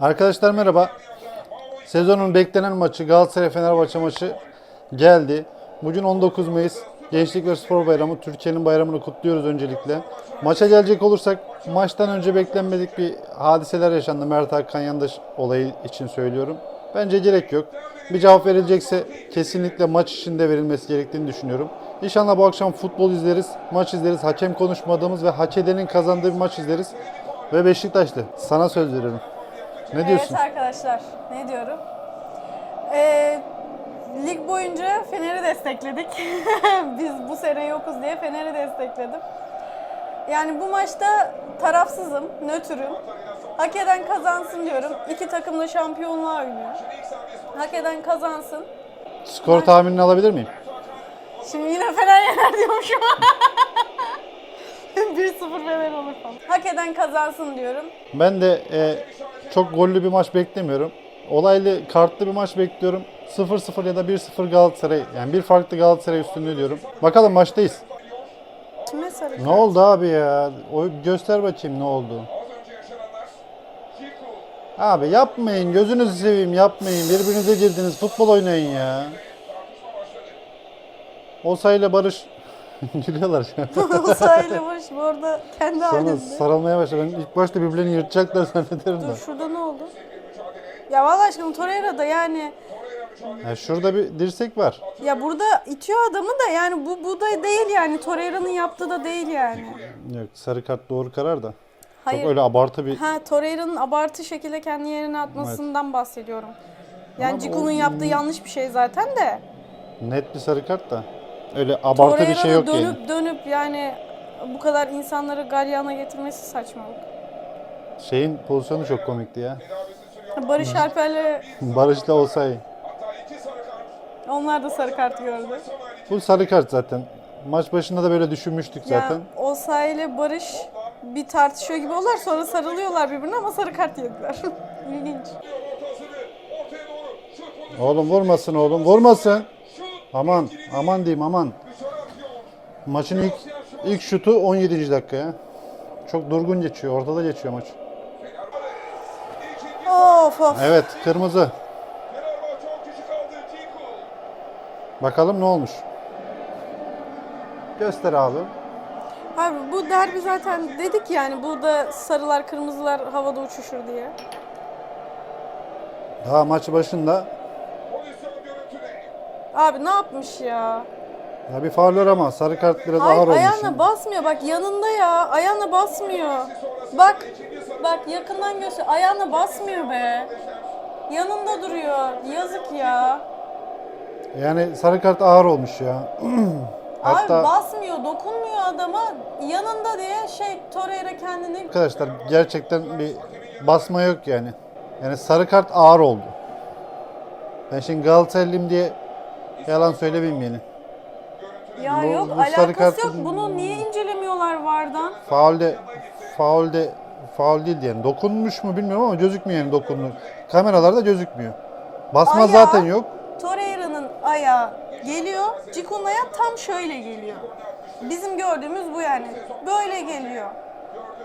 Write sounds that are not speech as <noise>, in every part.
Arkadaşlar merhaba. Sezonun beklenen maçı Galatasaray Fenerbahçe maçı geldi. Bugün 19 Mayıs Gençlik ve Spor Bayramı. Türkiye'nin bayramını kutluyoruz öncelikle. Maça gelecek olursak maçtan önce beklenmedik bir hadiseler yaşandı. Mert Hakan Yandaş olayı için söylüyorum. Bence gerek yok. Bir cevap verilecekse kesinlikle maç içinde verilmesi gerektiğini düşünüyorum. İnşallah bu akşam futbol izleriz, maç izleriz, hakem konuşmadığımız ve hak edenin kazandığı bir maç izleriz. Ve Beşiktaşlı. Sana söz veriyorum. Ne diyorsun? Evet arkadaşlar, ne diyorum? Ee, lig boyunca Fener'i destekledik. <laughs> Biz bu sene yokuz diye Fener'i destekledim. Yani bu maçta tarafsızım, nötrüm. Hak eden kazansın diyorum. İki takım da şampiyonluğa oynuyor. Hak eden kazansın. Skor tahminini alabilir miyim? Şimdi yine Fener yener diyormuşum. <laughs> 1-0 Fener olur falan. Hak eden kazansın diyorum. Ben de e, çok gollü bir maç beklemiyorum. Olaylı, kartlı bir maç bekliyorum. 0-0 ya da 1-0 Galatasaray. Yani bir farklı Galatasaray üstünlüğü diyorum. Bakalım maçtayız. Kime sarı Ne oldu abi ya? O göster bakayım ne oldu. Abi yapmayın. Gözünüzü seveyim yapmayın. Birbirinize girdiniz. Futbol oynayın ya. Osay'la Barış <laughs> gülüyorlar şu an. <laughs> Barış bu arada kendi Sonra halinde. sarılmaya başladı. Ben ilk başta birbirlerini yırtacaklar <laughs> zannederim de. Dur şurada ne oldu? Ya vallahi aşkım Torreira'da yani Ya şurada bir dirsek var. ya burada itiyor adamı da yani bu bu da değil yani Torreira'nın yaptığı da değil yani. Yok sarı kart doğru karar da. Hayır. Çok öyle abartı bir Ha Torreira'nın abartı şekilde kendi yerine atmasından bahsediyorum. Yani Ama o- yaptığı yanlış bir şey zaten de. net bir sarı kart da. Öyle abartı bir şey yok dönüp yani. dönüp yani bu kadar insanları galyana getirmesi saçmalık. Şeyin pozisyonu çok komikti ya. Barış Alper'le <laughs> Barış'la Osay. onlar da sarı kart gördü. Bu sarı kart zaten. Maç başında da böyle düşünmüştük zaten. Ya Osay ile Barış bir tartışıyor gibi olurlar sonra sarılıyorlar birbirine ama sarı kart yediler. <laughs> İlginç. Oğlum vurmasın oğlum vurmasın. Aman aman diyeyim aman. Maçın ilk ilk şutu 17. dakika ya. Çok durgun geçiyor. Ortada geçiyor maç. Of of. Evet kırmızı. Bakalım ne olmuş. Göster abi. Abi bu derbi zaten dedik yani burada sarılar kırmızılar havada uçuşur diye. Daha maç başında Abi ne yapmış ya? ya bir faul var ama sarı kart biraz Hayır ağır olmuş. ayağına basmıyor bak yanında ya ayağına basmıyor. Bak bak yakından göster ayağına basmıyor be. Yanında duruyor yazık ya. Yani sarı kart ağır olmuş ya. <clears throat> Hatta Abi basmıyor dokunmuyor adama yanında diye şey Torreira kendini arkadaşlar gerçekten bir basma yok yani. Yani sarı kart ağır oldu. Ben şimdi Galatasaraylıyım diye yalan söylemeyeyim yani. ya Bu- yok bu sarı alakası kart- yok bunu niye incelemiyorlar vardan? Faulde faulde faul değil yani. Dokunmuş mu bilmiyorum ama gözükmüyor yani dokunmuş. Kameralarda gözükmüyor. Basma Ayağı- zaten yok. Torreira'nın ayağı geliyor, Ciku'nun ayağı tam şöyle geliyor. Bizim gördüğümüz bu yani. Böyle geliyor.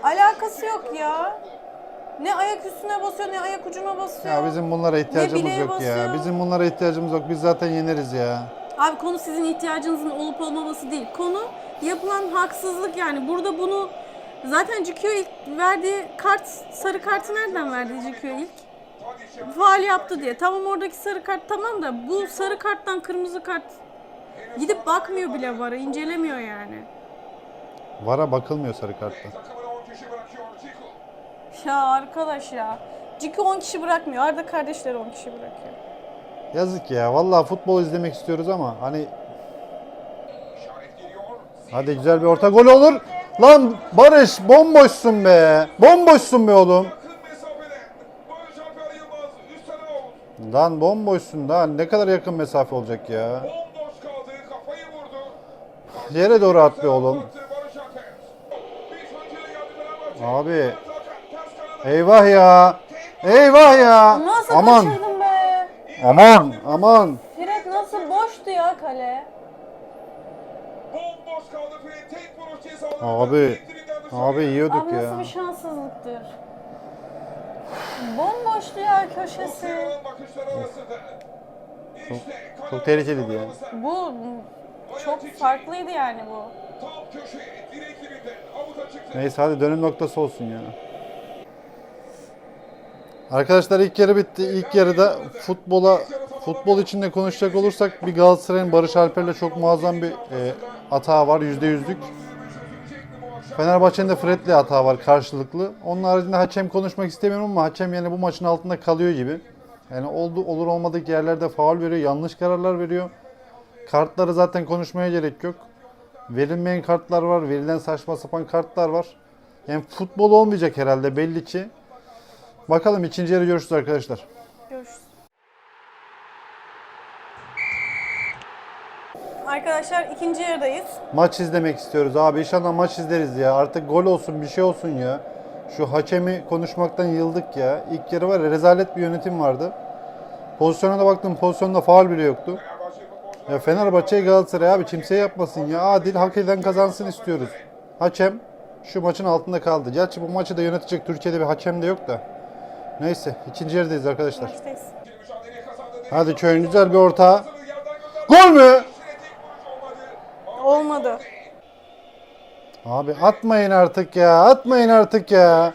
Alakası yok ya. Ne ayak üstüne basıyor ne ayak ucuna basıyor. Ya bizim bunlara ihtiyacımız yok ya. basıyor. Bizim bunlara ihtiyacımız yok. Biz zaten yeneriz ya. Abi konu sizin ihtiyacınızın olup olmaması değil. Konu yapılan haksızlık yani. Burada bunu zaten Cikio ilk verdiği kart sarı kartı nereden verdi Cikio ilk? Faal yaptı diye. Tamam oradaki sarı kart tamam da bu sarı karttan kırmızı kart gidip bakmıyor bile vara incelemiyor yani. Vara bakılmıyor sarı kartta. Ya arkadaş ya. Cikio 10 kişi bırakmıyor. Arda kardeşleri 10 kişi bırakıyor. Yazık ya. Vallahi futbol izlemek istiyoruz ama hani Hadi güzel bir orta gol olur. Lan Barış bomboşsun be. Bomboşsun be oğlum. Lan bomboşsun da ne kadar yakın mesafe olacak ya. Yere doğru at be oğlum. Abi. Eyvah ya. Eyvah ya. Nasıl Aman. kaçırdın be? Aman. Aman. Direkt nasıl boştu ya kale? Abi. Abi yiyorduk Abi ya. nasıl bir şanssızlıktır? Bomboştu ya köşesi. bakışlar arasında. İşte çok kanat tehlikeliydi ya. Bu çok farklıydı yani bu. Tam köşe direk dibinden avuta çıktı. Neyse hadi dönüm noktası olsun ya. Arkadaşlar ilk yarı bitti. İlk yarıda futbola futbol içinde konuşacak olursak bir Galatasaray'ın Barış Alper'le çok muazzam bir e, hata var. Yüzde yüzlük. Fenerbahçe'nin de Fred'le hata var karşılıklı. Onun haricinde Hakem konuşmak istemiyorum ama Hakem yani bu maçın altında kalıyor gibi. Yani oldu olur olmadık yerlerde faul veriyor, yanlış kararlar veriyor. Kartları zaten konuşmaya gerek yok. Verilmeyen kartlar var, verilen saçma sapan kartlar var. Yani futbol olmayacak herhalde belli ki. Bakalım ikinci yarı görüşürüz arkadaşlar. Görüşürüz. Arkadaşlar ikinci yarıdayız. Maç izlemek istiyoruz abi. İnşallah maç izleriz ya. Artık gol olsun bir şey olsun ya. Şu hakemi konuşmaktan yıldık ya. İlk yarı var ya rezalet bir yönetim vardı. Pozisyona da baktım pozisyonda faul bile yoktu. Ya Fenerbahçe Galatasaray abi kimse yapmasın ya. Adil hak eden kazansın istiyoruz. Hakem şu maçın altında kaldı. Gerçi bu maçı da yönetecek Türkiye'de bir hakem de yok da. Neyse ikinci yarıdayız arkadaşlar. Maçtayız. Hadi köyün güzel bir orta. Gol mü? Olmadı. Abi atmayın artık ya. Atmayın artık ya.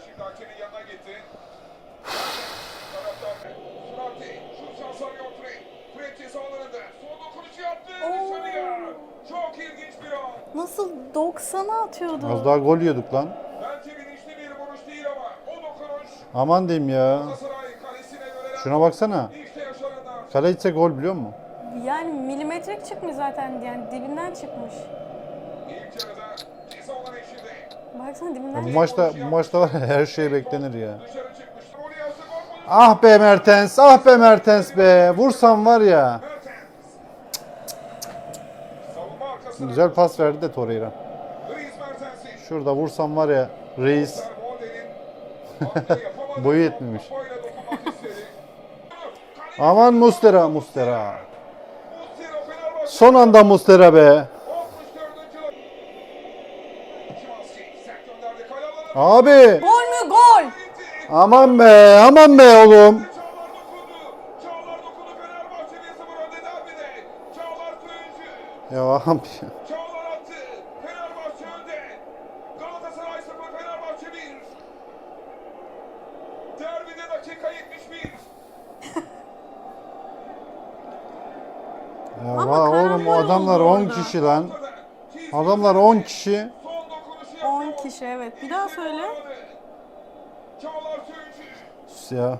Nasıl 90'a atıyordu? Az daha gol yiyorduk lan. Bence bilinçli bir vuruş değil ama o dokunuş Aman diyeyim ya. Şuna baksana. Kale içse gol biliyor musun? Yani milimetrik çıkmış zaten yani dibinden çıkmış. Baksana dibinden Bu maçta bu maçta var ya, her şey beklenir ya. Ah be Mertens, ah be Mertens be. Vursam var ya. Güzel pas verdi de Torreira. Şurada vursam var ya reis. <laughs> Boyu yetmemiş. Aman Mustera, Mustera. Son anda Mustera be. 64. dakika. Şimanski sert gönderdi. Kale alanına Abi. Gol mü gol? Aman be, aman be oğlum. Çağlar dokundu. Çağlar dokundu. Fenerbahçe 1-0 önde derbide. Çağlar Söyüncü. Ya abi. Çağlar attı. Fenerbahçe önde. Galatasaray 0, Fenerbahçe 1. Derbide dakika 71. Ya Ama va- oğlum karambol o adamlar oldu 10 orada. kişi lan. Adamlar 10 kişi. Son dokunuşu 10 yapıyor. kişi evet. Bir daha söyle. Sus Ya.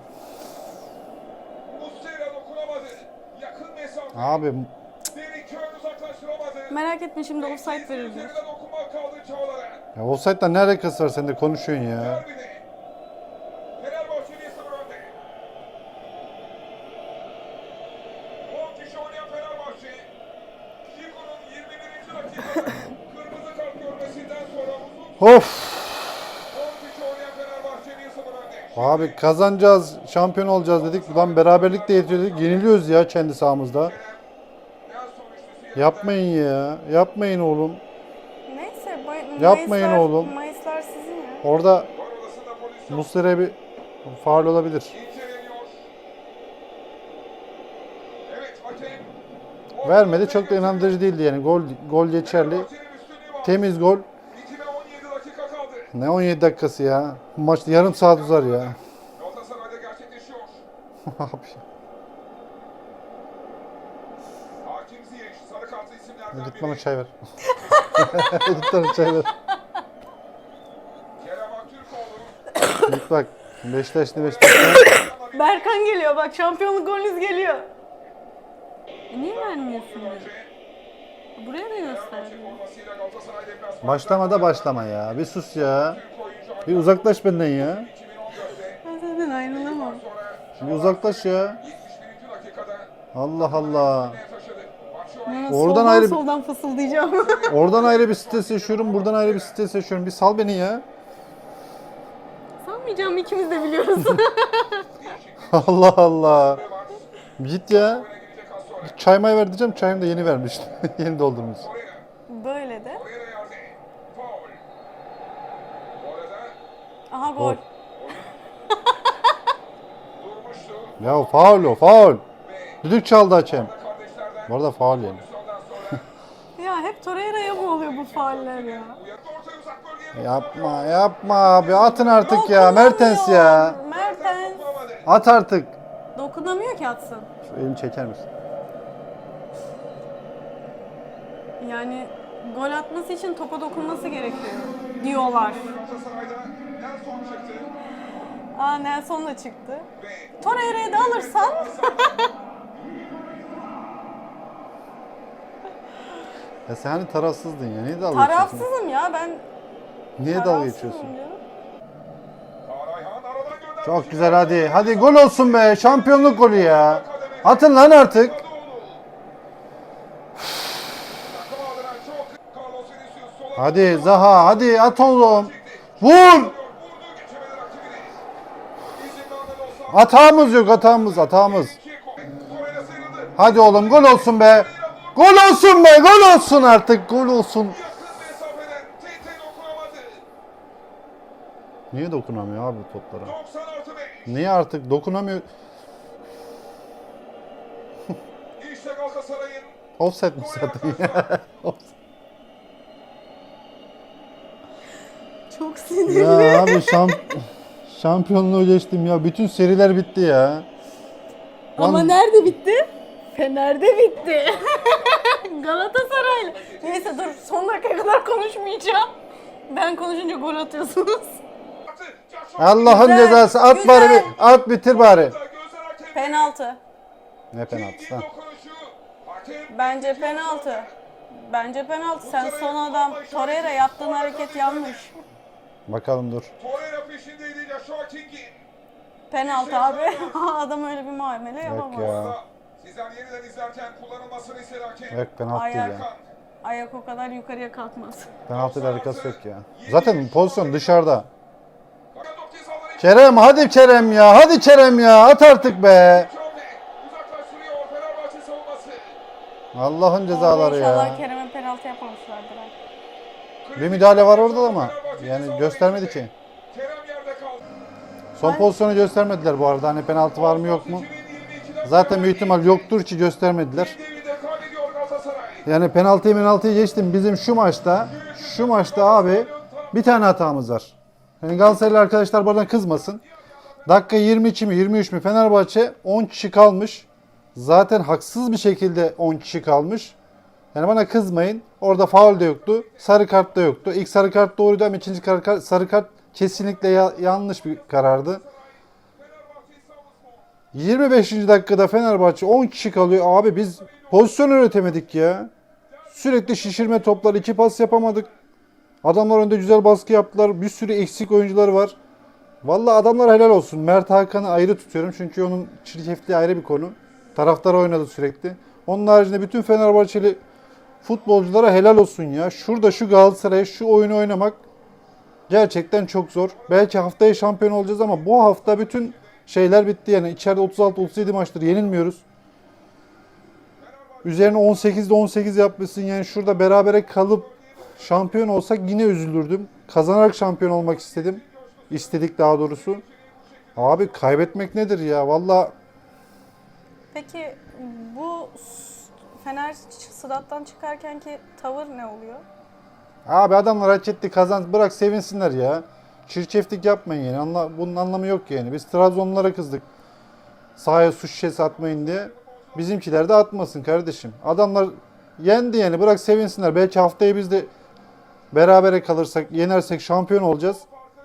Abi. Merak etme şimdi offside Çağlar'a. ya offside'la ne alakası var sen de konuşuyorsun ya. Derbide. Fenerbahçe 1-0 önde. 10 kişi oynayan Fenerbahçe. Şiko'nun 21. dakikada kırmızı kart görmesinden sonra uzun Of. 10 kişi oynayan Fenerbahçe 1-0 önde. Abi kazanacağız, şampiyon olacağız dedik. Lan beraberlik de yetiyor dedik. Yeniliyoruz ya kendi sahamızda. Yapmayın ya. Yapmayın oğlum. Neyse May- Yapmayın Mayıslar- oğlum. Mayıslar sizin ya. Orada Muslera'ya bir faul olabilir. Vermedi. Çok da inandırıcı değildi yani. Gol gol geçerli. Temiz gol. Bitime 17 dakika kaldı. Ne 17 dakikası ya. Bu maç yarım saat uzar ya. Galatasaray'da gerçekleşiyor. <laughs> Abi. Hakim Ziyech, sarı kartlı isimlerden Git biri. bana çay ver. <laughs> Git bana çay ver. Kerem Aktürkoğlu. Git bak. Beşiktaş ne Beşiktaş. Berkan geliyor bak şampiyonluk golünüz geliyor. E niye vermiyorsun? Buraya da göster. Fenerbahçe formasıyla Galatasaray deplasmanı. Başlama da başlama ya. Bir sus ya. Bir uzaklaş benden ya. 2014'te Ben senden ayrılamam. Bir uzaklaş ya. 71. dakikada Allah Allah. ne Oradan soldan ayrı soldan fısıldayacağım. <laughs> Oradan ayrı bir stres yaşıyorum. Buradan ayrı bir stres yaşıyorum. Bir sal beni ya. Sanmayacağım ikimiz de biliyoruz. <laughs> Allah Allah. Git ya. Oyuna girecek az sonra. Çay may ver diyeceğim. Çayımı da yeni vermiş. <laughs> yeni doldurmuş. Böyle de. Aha gol. Ya faul o faul. Düdük çaldı hakem. Bu arada faul yani. <laughs> Ya hep Torreira'ya mı oluyor bu fauller ya? Yapma yapma abi atın artık ya. Mertens ya. Mertens. At artık. Dokunamıyor ki atsın. Şu elini çeker misin? Yani gol atması için topa dokunması gerekiyor diyorlar. Aa Nelson da çıktı. Torreira'yı da alırsan <laughs> Ya sen hani tarafsızdın ya. Niye dalga geçiyorsun? tarafsızım ya ben Niye dalga tarafsızım geçiyorsun? Çok güzel hadi. Hadi gol olsun be. Şampiyonluk golü ya. Atın lan artık. Hadi Zaha hadi at oğlum. Vur. Hatamız yok. Torreira sıyrıldı. Hadi oğlum gol olsun be. Gol olsun be gol olsun artık gol olsun. Niye dokunamıyor abi toplara? 90 artı 5. Niye artık dokunamıyor? Offset mi zaten ya? Offset. <laughs> Çok sinirli. ya abi şamp şampiyonluğu geçtim ya. Bütün seriler bitti ya. Ama Lan- nerede bitti? Fener'de bitti. <laughs> Galatasaray'la. Neyse dur son dakikaya kadar konuşmayacağım. Ben konuşunca gol atıyorsunuz. Allah'ın Güzel, cezası at güzel. bari bir at bitir bari. Penaltı. Ne penaltısı lan? Bence penaltı. Bence penaltı. Sen son adam Torreira yaptığın hareket yanlış. Bakalım dur. Torreira peşindeydi Joshua King'in. Penaltı abi. <laughs> Adam öyle bir muamele yapamaz. ya. Sizler yeniden izlerken kullanılmasını istedi hakem. Yok penaltı değil Ayak. ya. Ayak o kadar yukarıya kalkmaz. <laughs> Penaltıyla alakası yok ya. Zaten pozisyon dışarıda. Kerem hadi Kerem ya hadi Kerem ya at artık be. Allah'ın cezaları İnşallah ya. Kerem'e penaltı yapmamışlardır. Bir müdahale var orada ama yani göstermedi ki. Son pozisyonu göstermediler bu arada. Hani penaltı var mı yok mu? 2022'den Zaten büyük ihtimal yoktur ki göstermediler. Yani penaltıyı penaltıyı geçtim. Bizim şu maçta, şu maçta abi bir tane hatamız var. Yani Galatasaraylı arkadaşlar buradan kızmasın. Dakika 22 mi 23 mi Fenerbahçe 10 kişi kalmış. Zaten haksız bir şekilde 10 kişi kalmış. Yani bana kızmayın. Orada faul de yoktu. Sarı kart da yoktu. İlk sarı kart doğruydu ama ikinci kart, sarı kart kesinlikle ya- yanlış bir karardı. 25. dakikada Fenerbahçe 10 kişi kalıyor. Abi biz pozisyon üretemedik ya. Sürekli şişirme toplar, iki pas yapamadık. Adamlar önde güzel baskı yaptılar. Bir sürü eksik oyuncular var. Vallahi adamlar helal olsun. Mert Hakan'ı ayrı tutuyorum çünkü onun çirkefliği ayrı bir konu. Taraftar oynadı sürekli. Onun haricinde bütün Fenerbahçeli futbolculara helal olsun ya. Şurada şu Galatasaray'a şu oyunu oynamak gerçekten çok zor. Belki haftaya şampiyon olacağız ama bu hafta bütün şeyler bitti yani. içeride 36-37 maçtır yenilmiyoruz. Üzerine 18'de 18 yapmışsın yani şurada berabere kalıp şampiyon olsak yine üzülürdüm. Kazanarak şampiyon olmak istedim. İstedik daha doğrusu. Abi kaybetmek nedir ya? Valla Peki bu Fener sırattan çıkarkenki tavır ne oluyor? abi adamlar hak etti kazan bırak sevinsinler ya. Çirkeflik yapmayın yani. Anla, bunun anlamı yok yani. Biz Trabzonlulara kızdık. Sahaya su şişesi atmayın diye. Bizimkiler de atmasın kardeşim. Adamlar yendi yani. Bırak sevinsinler. Belki haftaya biz de berabere kalırsak, yenersek şampiyon olacağız.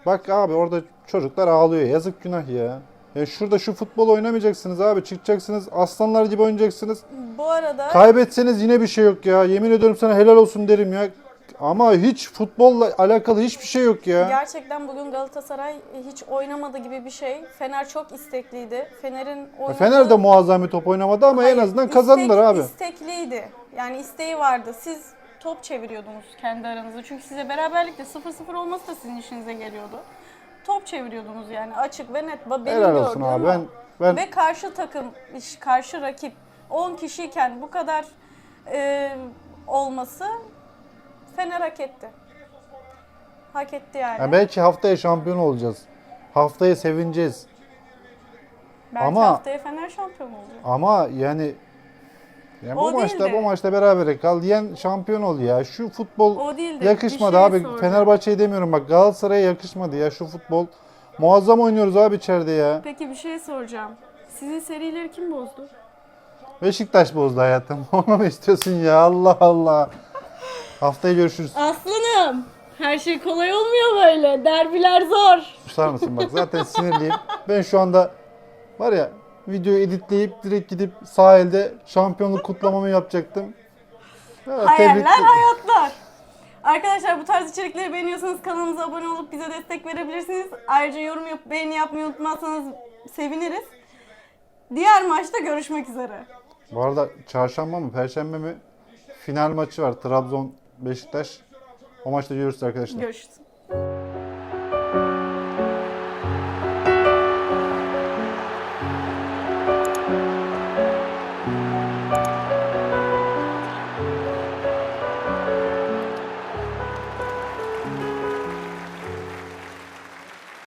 Bak abi orada çocuklar ağlıyor. Yazık günah ya. Ya şurada şu futbol oynamayacaksınız abi. Çıkacaksınız. Aslanlar gibi oynayacaksınız. Bu arada Kaybetseniz yine bir şey yok ya. Yemin ediyorum sana helal olsun derim ya. Ama hiç futbolla alakalı hiçbir şey yok ya. gerçekten bugün Galatasaray hiç oynamadı gibi bir şey. Fener çok istekliydi. Fener'in oyunu... Fener de muazzam bir top oynamadı ama en Hayır, azından istek- kazandılar abi. İstekliydi. Yani isteği vardı. Siz top çeviriyordunuz kendi aranızda. Çünkü size beraberlikte 0-0 olması da sizin işinize geliyordu. Top çeviriyordunuz yani açık ve net. Benim Helal olsun gördüğüm abi. o. Ben ben Ve karşı takım, iş- karşı rakip 10 kişiyken bu kadar e, olması Fener hak etti. Hak etti yani. ya belki haftaya şampiyon olacağız. Haftaya sevineceğiz. Belki Ama- haftaya Fener şampiyon olacak. Ama yani yani O bu maçta de. bu maçta berabere kal diyen şampiyon ol ya. Şu futbol O değil de yakışmadı şey abi. soracağım. Fenerbahçe'ye demiyorum bak Galatasaray'a yakışmadı ya şu futbol. Muazzam oynuyoruz abi içeride ya. Peki bir şey soracağım. Sizin serileri kim bozdu? Beşiktaş bozdu hayatım. <laughs> Onu mu istiyorsun ya? Allah Allah. Haftaya görüşürüz. Aslanım. Her şey kolay olmuyor böyle. Derbiler zor. Susar mısın bak zaten sinirliyim. Ben şu anda var ya videoyu editleyip direkt gidip sahilde şampiyonluk kutlamamı yapacaktım. Ha, Hayaller tebrik- hayatlar. Arkadaşlar bu tarz içerikleri beğeniyorsanız kanalımıza abone olup bize destek verebilirsiniz. Ayrıca yorum yapıp beğeni yapmayı unutmazsanız seviniriz. Diğer maçta görüşmek üzere. Bu arada çarşamba mı perşembe mi final maçı var Trabzon Beşiktaş. O maçta görüşürüz arkadaşlar. Görüşürüz.